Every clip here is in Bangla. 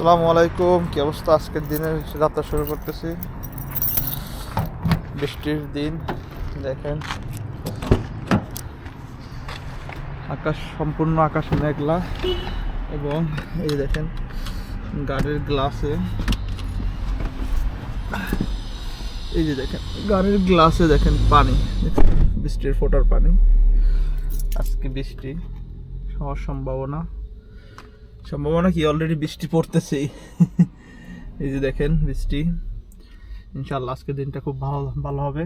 আসসালামু আলাইকুম, কি অবস্থা? আজকের দিনের যাত্রা শুরু করতেছি। বৃষ্টির দিন, দেখেন। আকাশ, সম্পূর্ণ আকাশ মেঘলা এবং এই দেখেন, গাড়ির গ্লাসে। এই যে দেখেন, গাড়ির গ্লাসে দেখেন পানি, বৃষ্টির ফোটার পানি। আজকে বৃষ্টি হওয়ার সম্ভাবনা। সম্ভাবনা কি? অলরেডি বৃষ্টি পড়তেছেই এই যে দেখেন বৃষ্টি। ইনশাল্লাহ আজকের দিনটা খুব ভালো ভালো হবে।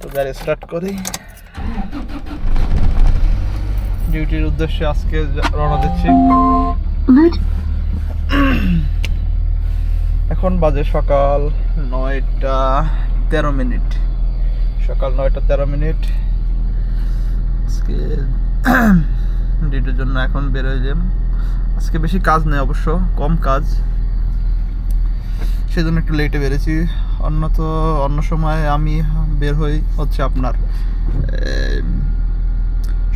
তো গাড়ি স্টার্ট করি। ডিউটির উদ্দেশ্যে আজকে রওনা দিচ্ছি। এখন বাজে সকাল নয়টা তেরো মিনিট। সকাল নয়টা তেরো মিনিট। আজকে ডিউটির জন্য এখন বেরোয় যাম আজকে বেশি কাজ নেই অবশ্য, কম কাজ। সেজন্য একটু লেটে বেরিয়েছি অন্য তো অন্য সময় আমি বের হই হচ্ছে আপনার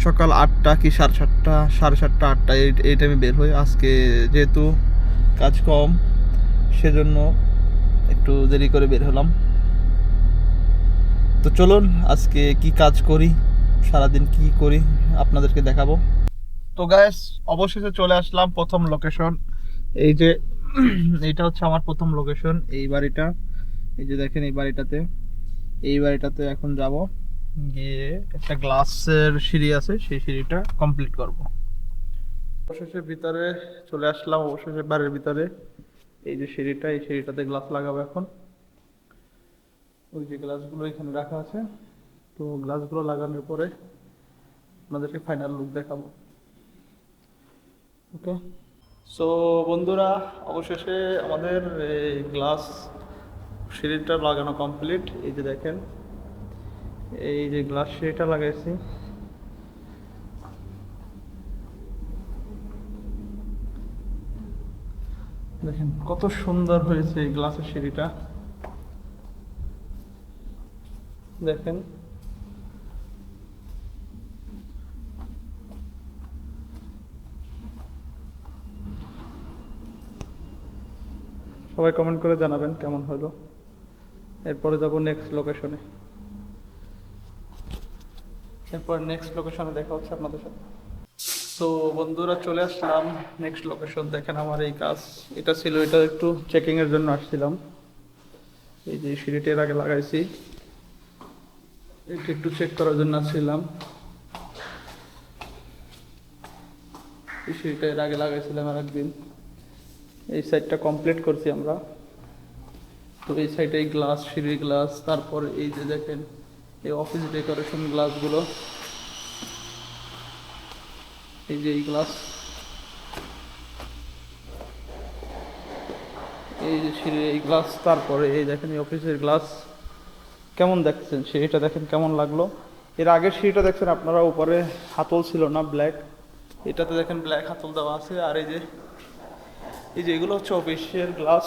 সকাল আটটা কি সাড়ে সাতটা সাড়ে সাতটা, আটটা, এই এই টাইমে বের হই। আজকে যেহেতু কাজ কম, সেজন্য একটু দেরি করে বের হলাম। তো চলুন, আজকে কি কাজ করি, সারাদিন কি করি, আপনাদেরকে দেখাবো। তো গ্যাস অবশেষে চলে আসলাম প্রথম লোকেশন এই যে, এইটা হচ্ছে আমার প্রথম লোকেশন এই বাড়িটা। এই যে দেখেন, এই বাড়িটাতে। এই বাড়িটাতে এখন যাব। গিয়ে একটা গ্লাসের সিঁড়ি আছে, সেই সিঁড়িটা কমপ্লিট করব। অবশেষে ভিতরে চলে আসলাম, অবশেষে বাড়ির ভিতরে। এই যে সিঁড়িটা, এই সিঁড়িটাতে গ্লাস লাগাবো এখন। ওই যে গ্লাসগুলো এখানে রাখা আছে, তো গ্লাসগুলো লাগানোর পরে আপনাদেরকে ফাইনাল লুক দেখাবো। ওকে সো বন্ধুরা, অবশেষে আমাদের এই গ্লাস সিঁড়িটা লাগানো কমপ্লিট এই যে দেখেন, এই যে গ্লাস সিঁড়িটা লাগাইছি। দেখেন, কত সুন্দর হয়েছে এই গ্লাসের সিঁড়িটা। দেখেন। সবাই কমেন্ট করে জানাবেন কেমন হলো। এরপরে যাব নেক্সট লোকেশনে এরপর নেক্সট লোকেশনে দেখা হচ্ছে আপনাদের সাথে। তো বন্ধুরা, চলে আসলাম নেক্সট লোকেশন দেখেন আমার এই কাজ। এটা ছিল, এটা একটু চেকিং এর জন্য আসছিলাম। এই যে সিঁড়িটি এর আগে লাগাইছি। এটা একটু চেক করার জন্য আসছিলাম। সিঁড়িটা এর আগে লাগাইছিলাম আর একদিন এই সাইডটা কমপ্লিট করছি আমরা। তো এই সাইডে এই গ্লাস সিঁড়ির গ্লাস তারপর এই যে দেখেন, এই অফিস ডেকোরেশন গ্লাসগুলো এই যে এই গ্লাস এই যে সিঁড়ির এই গ্লাস তারপরে এই দেখেন এই অফিসের গ্লাস কেমন দেখছেন? সিঁড়িটা দেখেন কেমন লাগল? এর আগের সিঁড়িটা দেখছেন আপনারা, উপরে হাতল ছিল না ব্ল্যাক এটাতে দেখেন ব্ল্যাক হাতল দেওয়া আছে, আর এই যে এই যে এগুলো হচ্ছে অফিসের গ্লাস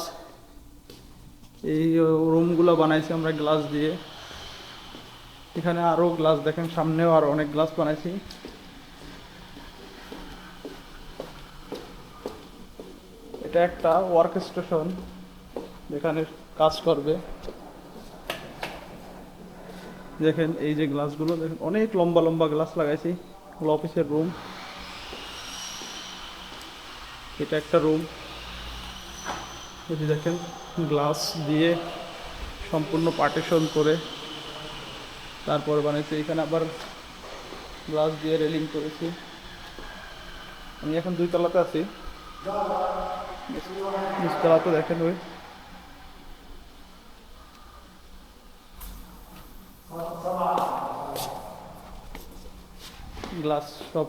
এই রুমগুলো বানাইছি আমরা গ্লাস দিয়ে। এখানে আরও গ্লাস দেখেন, সামনেও আরও অনেক গ্লাস বানাইছি। এটা একটা ওয়ার্ক স্টেশন যেখানে কাজ করবে। দেখেন এই যে গ্লাসগুলো, দেখেন অনেক লম্বা লম্বা গ্লাস লাগাইছি। এগুলো অফিসের রুম। এটা একটা রুম। এই যে দেখেন, গ্লাস দিয়ে সম্পূর্ণ পার্টিশন করে তারপর বানিয়েছি এখানে আবার গ্লাস দিয়ে রেলিং করেছি। আমি এখন দুই তলাতে আছি। নিচতলাতে দেখেন ওই গ্লাস সব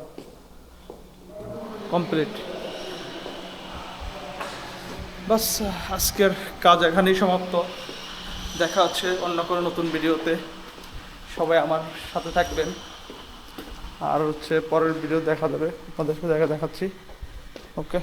কমপ্লিট। বাস, আজকের কাজ এখানেই সমাপ্ত। দেখা হচ্ছে অন্য কোনো নতুন ভিডিওতে। সবাই আমার সাথে থাকবেন। আর হচ্ছে পরের ভিডিও দেখা যাবে। আপনাদের সাথে দেখা দেখাচ্ছি। ওকে।